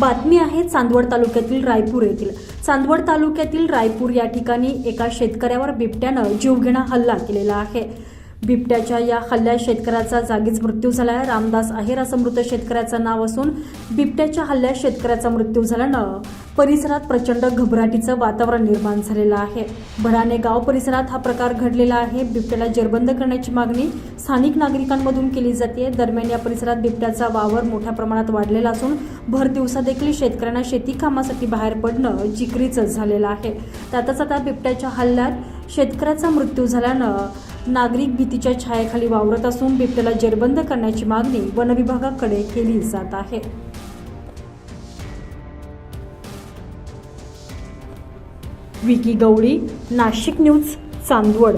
बातमी आहे चांदवड तालुक्यातील रायपूर येथील. चांदवड तालुक्यातील रायपूर या ठिकाणी एका शेतकऱ्यावर बिबट्यानं जीवघेणा हल्ला केलेला आहे. बिबट्याच्या या हल्ल्यात शेतकऱ्याचा जागीच मृत्यू झाला आहे रामदास आहेर असं मृत शेतकऱ्याचं नाव असून बिबट्याच्या हल्ल्यात शेतकऱ्याचा मृत्यू झाल्यानं परिसरात प्रचंड घबराटीचं वातावरण निर्माण झालेलं आहे. भडाने गाव परिसरात हा प्रकार घडलेला आहे. बिबट्याला जेरबंद करण्याची मागणी स्थानिक नागरिकांमधून केली जाते. दरम्यान या परिसरात बिबट्याचा वावर मोठ्या प्रमाणात वाढलेला असून भर दिवसा देखील शेतकऱ्यांना शेती कामासाठी बाहेर पडणं जिकरीचं झालेलं आहे. त्यातच आता बिबट्याच्या हल्ल्यात शेतकऱ्याचा मृत्यू झाल्यानं नागरिक भीतीच्या छायेखाली वावरत असून बिबट्याला जेरबंद करण्याची मागणी वनविभागाकडे केली जात आहे. विकी गवळी नाशिक न्यूज चांदवड.